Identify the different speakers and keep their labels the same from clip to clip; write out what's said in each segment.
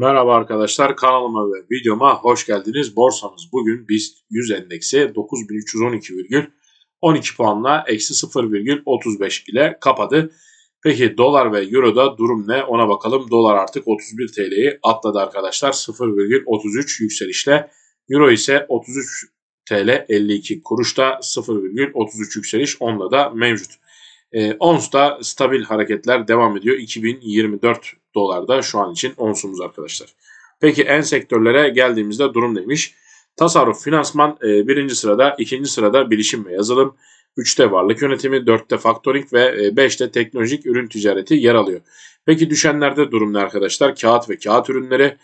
Speaker 1: Merhaba arkadaşlar kanalıma ve videoma hoş geldiniz. Borsamız bugün BIST 100 endeksi 9312,12 puanla eksi 0,35 ile kapadı. Peki dolar ve euroda durum ne ona bakalım. Dolar artık 31 TL'yi atladı arkadaşlar 0,33 yükselişle. Euro ise 33 TL 52 kuruşta 0,33 yükseliş onunla da mevcut. E, ons da stabil hareketler devam ediyor. 2024 dolarda şu an için onsumuz arkadaşlar. Peki en sektörlere geldiğimizde durum neymiş? Tasarruf, finansman e, birinci sırada, ikinci sırada bilişim ve yazılım, üçte varlık yönetimi, dörtte faktoring ve e, beşte teknolojik ürün ticareti yer alıyor. Peki düşenlerde durum ne arkadaşlar? Kağıt ve kağıt ürünleri,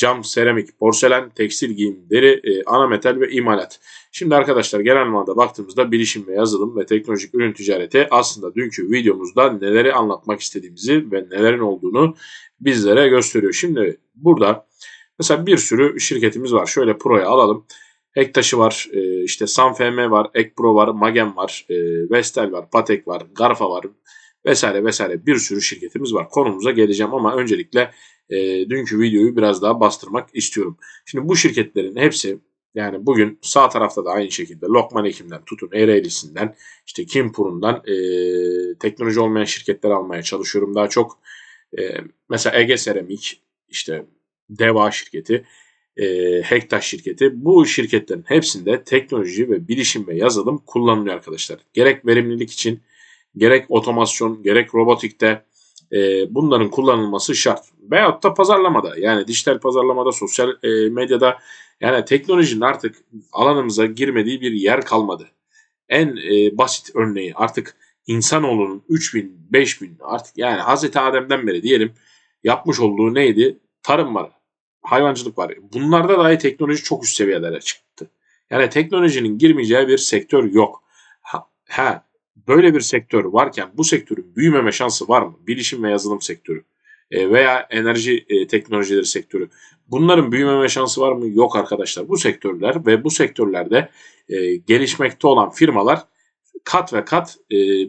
Speaker 1: cam, seramik, porselen, tekstil giyim, deri, e, ana metal ve imalat. Şimdi arkadaşlar genel manada baktığımızda bilişim ve yazılım ve teknolojik ürün ticareti aslında dünkü videomuzda neleri anlatmak istediğimizi ve nelerin olduğunu bizlere gösteriyor. Şimdi burada mesela bir sürü şirketimiz var. Şöyle Pro'ya alalım. Ektaş'ı var, e, işte Sanfm var, Ekpro var, Magem var, e, Vestel var, Patek var, Garfa var vesaire vesaire bir sürü şirketimiz var. Konumuza geleceğim ama öncelikle e, dünkü videoyu biraz daha bastırmak istiyorum. Şimdi bu şirketlerin hepsi yani bugün sağ tarafta da aynı şekilde Lokman Ekim'den tutun Ereğlisi'nden işte Kimpur'undan e, teknoloji olmayan şirketler almaya çalışıyorum daha çok. E, mesela Ege Seramik işte Deva şirketi e, Hektaş şirketi bu şirketlerin hepsinde teknoloji ve bilişim ve yazılım kullanılıyor arkadaşlar. Gerek verimlilik için gerek otomasyon gerek robotikte e, bunların kullanılması şart. Veyahut da pazarlamada yani dijital pazarlamada, sosyal e, medyada yani teknolojinin artık alanımıza girmediği bir yer kalmadı. En e, basit örneği artık insanoğlunun 3000, 5000 artık yani Hazreti Adem'den beri diyelim yapmış olduğu neydi? Tarım var, hayvancılık var. Bunlarda dahi teknoloji çok üst seviyelere çıktı. Yani teknolojinin girmeyeceği bir sektör yok. Ha, ha böyle bir sektör varken bu sektörün büyümeme şansı var mı? Bilişim ve yazılım sektörü e, veya enerji e, teknolojileri sektörü. Bunların büyümeme şansı var mı? Yok arkadaşlar. Bu sektörler ve bu sektörlerde e, gelişmekte olan firmalar kat ve kat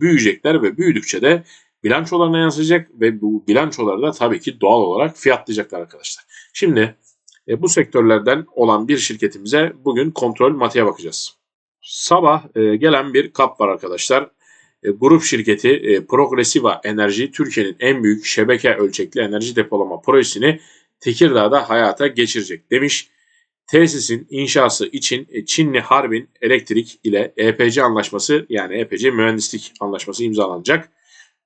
Speaker 1: büyüyecekler ve büyüdükçe de bilançolarına yansıyacak ve bu bilançoları da tabii ki doğal olarak fiyatlayacaklar arkadaşlar. Şimdi bu sektörlerden olan bir şirketimize bugün kontrol matiğe bakacağız. Sabah gelen bir kap var arkadaşlar. E, grup şirketi e, Progressiva Enerji Türkiye'nin en büyük şebeke ölçekli enerji depolama projesini Tekirdağ'da hayata geçirecek demiş. Tesisin inşası için e, Çinli Harbin Elektrik ile EPC anlaşması yani EPC mühendislik anlaşması imzalanacak.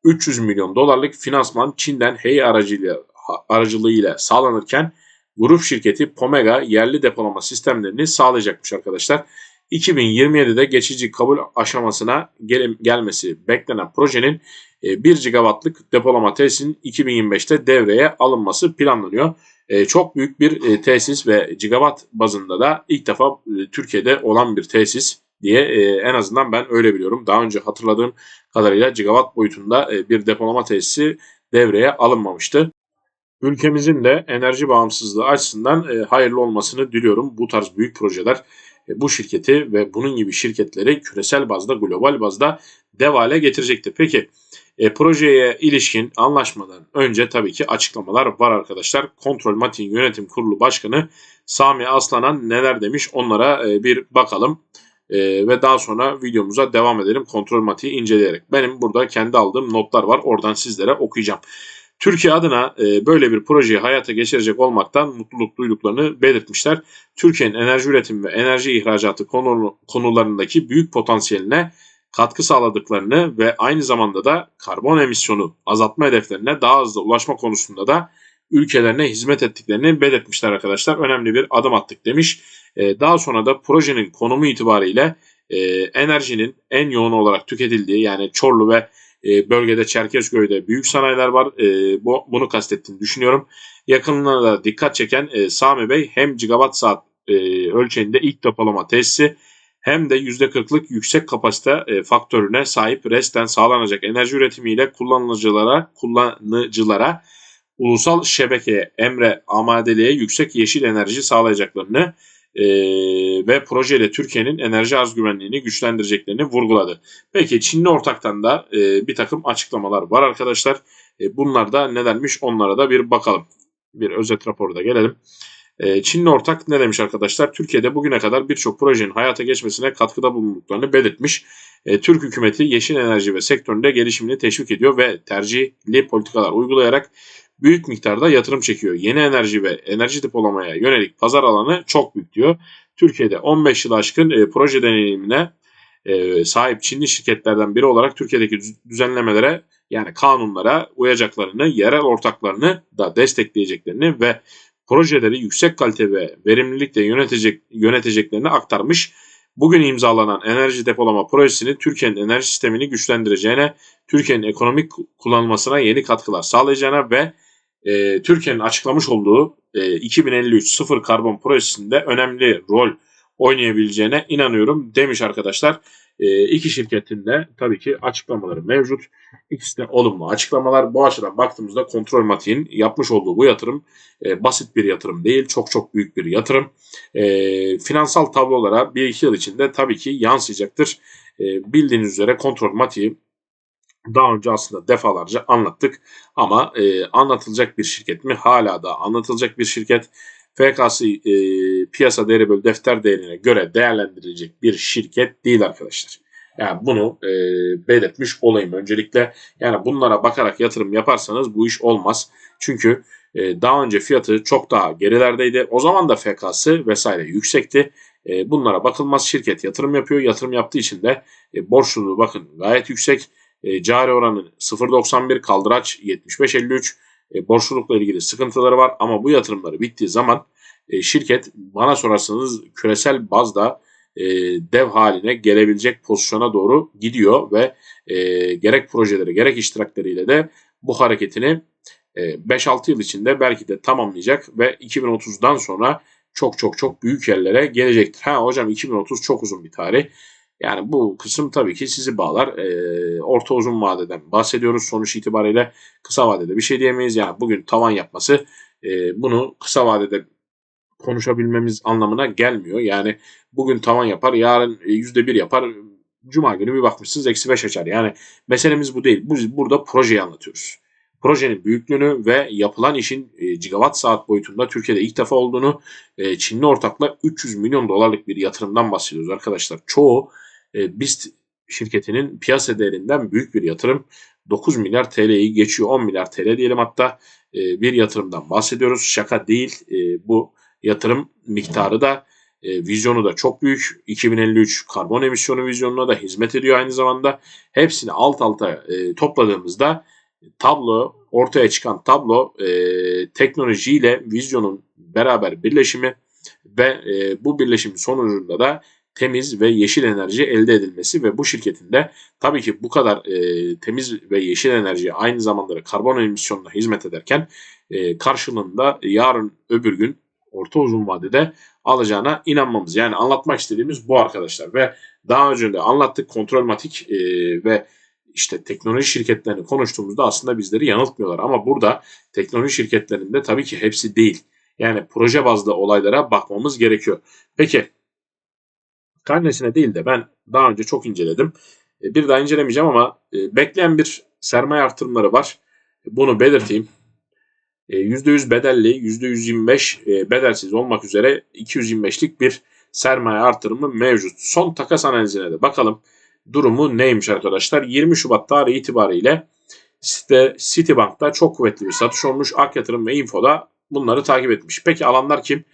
Speaker 1: 300 milyon dolarlık finansman Çin'den Hey aracılığıyla, aracılığıyla sağlanırken grup şirketi Pomega yerli depolama sistemlerini sağlayacakmış arkadaşlar. 2027'de geçici kabul aşamasına gel gelmesi beklenen projenin 1 e, gigawattlık depolama tesisinin 2025'te devreye alınması planlanıyor. E, çok büyük bir e, tesis ve gigawatt bazında da ilk defa Türkiye'de olan bir tesis diye en azından ben öyle biliyorum. Daha önce hatırladığım kadarıyla gigawatt boyutunda bir depolama tesisi devreye alınmamıştı. Ülkemizin de enerji bağımsızlığı açısından hayırlı olmasını diliyorum. Bu tarz büyük projeler bu şirketi ve bunun gibi şirketleri küresel bazda, global bazda dev hale getirecektir. Peki e, projeye ilişkin anlaşmadan önce tabii ki açıklamalar var arkadaşlar. Kontrol Matin Yönetim Kurulu Başkanı Sami Aslanan neler demiş onlara e, bir bakalım. E, ve daha sonra videomuza devam edelim kontrol matiği inceleyerek. Benim burada kendi aldığım notlar var oradan sizlere okuyacağım. Türkiye adına e, böyle bir projeyi hayata geçirecek olmaktan mutluluk duyduklarını belirtmişler. Türkiye'nin enerji üretimi ve enerji ihracatı konu, konularındaki büyük potansiyeline katkı sağladıklarını ve aynı zamanda da karbon emisyonu azaltma hedeflerine daha hızlı ulaşma konusunda da ülkelerine hizmet ettiklerini belirtmişler arkadaşlar. Önemli bir adım attık demiş. E, daha sonra da projenin konumu itibariyle e, enerjinin en yoğun olarak tüketildiği yani Çorlu ve e, bölgede Çerkezköy'de büyük sanayiler var. E, bu, bunu kastettiğini düşünüyorum. Yakınına da dikkat çeken e, Sami Bey hem gigawatt saat e, ölçeğinde ilk depolama tesisi hem de %40'lık yüksek kapasite e, faktörüne sahip resten sağlanacak enerji üretimiyle kullanıcılara kullanıcılara ulusal şebekeye emre amadeliğe yüksek yeşil enerji sağlayacaklarını e, ve projeyle Türkiye'nin enerji arz güvenliğini güçlendireceklerini vurguladı. Peki Çinli ortaktan da e, bir takım açıklamalar var arkadaşlar. E, bunlar da nedenmiş onlara da bir bakalım. bir özet raporu da gelelim. E, Çinli ortak ne demiş arkadaşlar? Türkiye'de bugüne kadar birçok projenin hayata geçmesine katkıda bulunduklarını belirtmiş. E, Türk hükümeti yeşil enerji ve sektöründe gelişimini teşvik ediyor ve tercihli politikalar uygulayarak büyük miktarda yatırım çekiyor. Yeni enerji ve enerji depolamaya yönelik pazar alanı çok büyük diyor. Türkiye'de 15 yıl aşkın e, proje deneyimine e, sahip Çinli şirketlerden biri olarak Türkiye'deki düzenlemelere yani kanunlara uyacaklarını, yerel ortaklarını da destekleyeceklerini ve projeleri yüksek kalite ve verimlilikle yönetecek, yöneteceklerini aktarmış. Bugün imzalanan enerji depolama projesinin Türkiye'nin enerji sistemini güçlendireceğine, Türkiye'nin ekonomik kullanılmasına yeni katkılar sağlayacağına ve e, Türkiye'nin açıklamış olduğu e, 2053 sıfır karbon projesinde önemli rol oynayabileceğine inanıyorum demiş arkadaşlar. E, iki şirketin de tabii ki açıklamaları mevcut. İkisi de olumlu açıklamalar. Bu açıdan baktığımızda kontrol matiğin yapmış olduğu bu yatırım e, basit bir yatırım değil. Çok çok büyük bir yatırım. E, finansal tablolara 1-2 yıl içinde tabii ki yansıyacaktır. E, bildiğiniz üzere kontrol matiği daha önce aslında defalarca anlattık ama e, anlatılacak bir şirket mi? Hala da anlatılacak bir şirket. FK'sı e, piyasa değeri bölü defter değerine göre değerlendirilecek bir şirket değil arkadaşlar. Yani bunu e, belirtmiş olayım öncelikle. Yani bunlara bakarak yatırım yaparsanız bu iş olmaz. Çünkü e, daha önce fiyatı çok daha gerilerdeydi. O zaman da FK'sı vesaire yüksekti. E, bunlara bakılmaz. Şirket yatırım yapıyor. Yatırım yaptığı için de e, borçluluğu bakın gayet yüksek. E, cari oranı 0.91 kaldıraç 75.53 e, borçlulukla ilgili sıkıntıları var ama bu yatırımları bittiği zaman e, şirket bana sorarsanız küresel bazda e, dev haline gelebilecek pozisyona doğru gidiyor ve e, gerek projeleri gerek iştirakleriyle de bu hareketini e, 5-6 yıl içinde belki de tamamlayacak ve 2030'dan sonra çok çok çok büyük yerlere gelecektir. Ha hocam 2030 çok uzun bir tarih. Yani bu kısım tabii ki sizi bağlar. E, orta uzun vadeden bahsediyoruz. Sonuç itibariyle kısa vadede bir şey diyemeyiz. Yani bugün tavan yapması e, bunu kısa vadede konuşabilmemiz anlamına gelmiyor. Yani bugün tavan yapar, yarın %1 yapar, Cuma günü bir bakmışsınız eksi 5 açar. Yani meselemiz bu değil. Biz burada projeyi anlatıyoruz. Projenin büyüklüğünü ve yapılan işin e, gigawatt saat boyutunda Türkiye'de ilk defa olduğunu e, Çinli ortakla 300 milyon dolarlık bir yatırımdan bahsediyoruz arkadaşlar. Çoğu e, BIST şirketinin piyasa değerinden büyük bir yatırım. 9 milyar TL'yi geçiyor 10 milyar TL diyelim hatta e, bir yatırımdan bahsediyoruz. Şaka değil e, bu yatırım miktarı da vizyonu da çok büyük. 2053 karbon emisyonu vizyonuna da hizmet ediyor aynı zamanda. Hepsini alt alta topladığımızda tablo ortaya çıkan tablo e, teknolojiyle vizyonun beraber birleşimi ve bu birleşimin sonucunda da temiz ve yeşil enerji elde edilmesi ve bu şirketin de tabii ki bu kadar e, temiz ve yeşil enerji aynı zamanda karbon emisyonuna hizmet ederken e, karşılığında yarın öbür gün orta uzun vadede alacağına inanmamız. Yani anlatmak istediğimiz bu arkadaşlar ve daha önce de anlattık kontrolmatik e, ve işte teknoloji şirketlerini konuştuğumuzda aslında bizleri yanıltmıyorlar. Ama burada teknoloji şirketlerinde tabii ki hepsi değil. Yani proje bazlı olaylara bakmamız gerekiyor. Peki karnesine değil de ben daha önce çok inceledim. E, bir daha incelemeyeceğim ama e, bekleyen bir sermaye artırımları var. Bunu belirteyim. %100 e, bedelli, %125 bedelsiz olmak üzere 225'lik bir sermaye artırımı mevcut. Son takas analizine de bakalım. Durumu neymiş arkadaşlar? 20 Şubat tarihi itibariyle site Citibank'ta çok kuvvetli bir satış olmuş. Ak Yatırım ve Info'da bunları takip etmiş. Peki alanlar kim?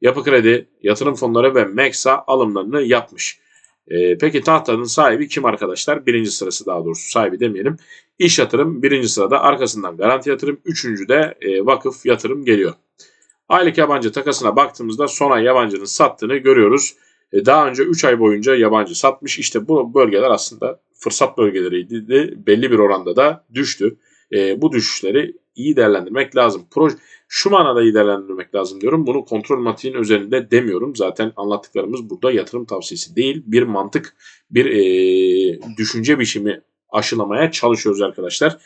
Speaker 1: Yapı Kredi, yatırım fonları ve Meksa alımlarını yapmış. E, peki tahtanın sahibi kim arkadaşlar? Birinci sırası daha doğrusu sahibi demeyelim. İş yatırım birinci sırada arkasından garanti yatırım. Üçüncü de e, vakıf yatırım geliyor. Aylık yabancı takasına baktığımızda son ay yabancının sattığını görüyoruz. E, daha önce 3 ay boyunca yabancı satmış. İşte bu bölgeler aslında fırsat bölgeleriydi. Belli bir oranda da düştü. E, bu düşüşleri iyi değerlendirmek lazım. Proje şu manada iyi değerlendirmek lazım diyorum. Bunu kontrol matiğin üzerinde demiyorum. Zaten anlattıklarımız burada yatırım tavsiyesi değil. Bir mantık, bir e, düşünce biçimi aşılamaya çalışıyoruz arkadaşlar.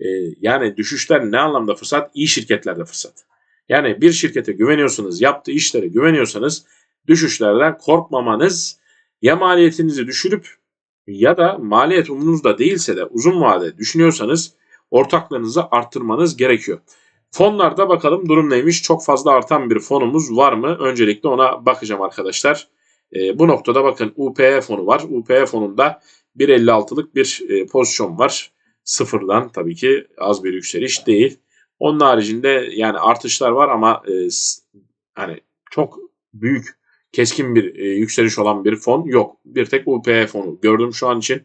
Speaker 1: E, yani düşüşler ne anlamda fırsat? İyi şirketlerde fırsat. Yani bir şirkete güveniyorsanız, yaptığı işlere güveniyorsanız düşüşlerden korkmamanız ya maliyetinizi düşürüp ya da maliyet umurunuzda değilse de uzun vade düşünüyorsanız ortaklığınızı arttırmanız gerekiyor. Fonlarda bakalım durum neymiş? Çok fazla artan bir fonumuz var mı? Öncelikle ona bakacağım arkadaşlar. E, bu noktada bakın UPE fonu var. UPE fonunda 1.56'lık bir e, pozisyon var. Sıfırdan tabii ki az bir yükseliş değil. Onun haricinde yani artışlar var ama e, hani çok büyük keskin bir e, yükseliş olan bir fon yok. Bir tek UPE fonu gördüm şu an için.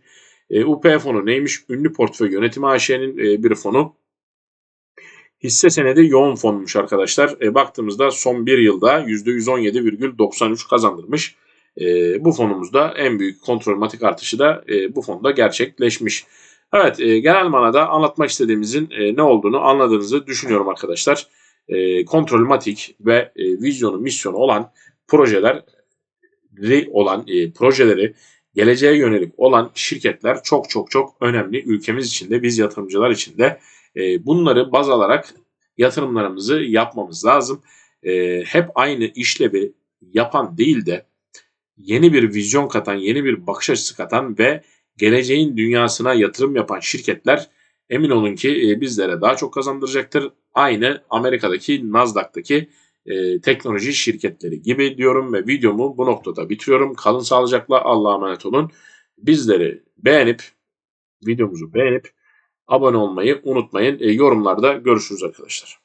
Speaker 1: E, UPE fonu neymiş? Ünlü portföy yönetimi AŞ'nin e, bir fonu. Hisse senedi yoğun fonmuş arkadaşlar. E, baktığımızda son bir yılda %117,93 kazandırmış. E, bu fonumuzda en büyük kontrolmatik artışı da e, bu fonda gerçekleşmiş. Evet e, genel manada anlatmak istediğimizin e, ne olduğunu anladığınızı düşünüyorum arkadaşlar. E, kontrolmatik ve e, vizyonu misyonu olan projeler olan e, projeleri geleceğe yönelik olan şirketler çok çok çok önemli ülkemiz içinde biz yatırımcılar için de e, bunları baz alarak yatırımlarımızı yapmamız lazım. E, hep aynı işlevi yapan değil de yeni bir vizyon katan, yeni bir bakış açısı katan ve geleceğin dünyasına yatırım yapan şirketler emin olun ki e, bizlere daha çok kazandıracaktır. Aynı Amerika'daki Nasdaq'taki e, teknoloji şirketleri gibi diyorum ve videomu bu noktada bitiriyorum. Kalın sağlıcakla Allah'a emanet olun. Bizleri beğenip videomuzu beğenip abone olmayı unutmayın. E, yorumlarda görüşürüz arkadaşlar.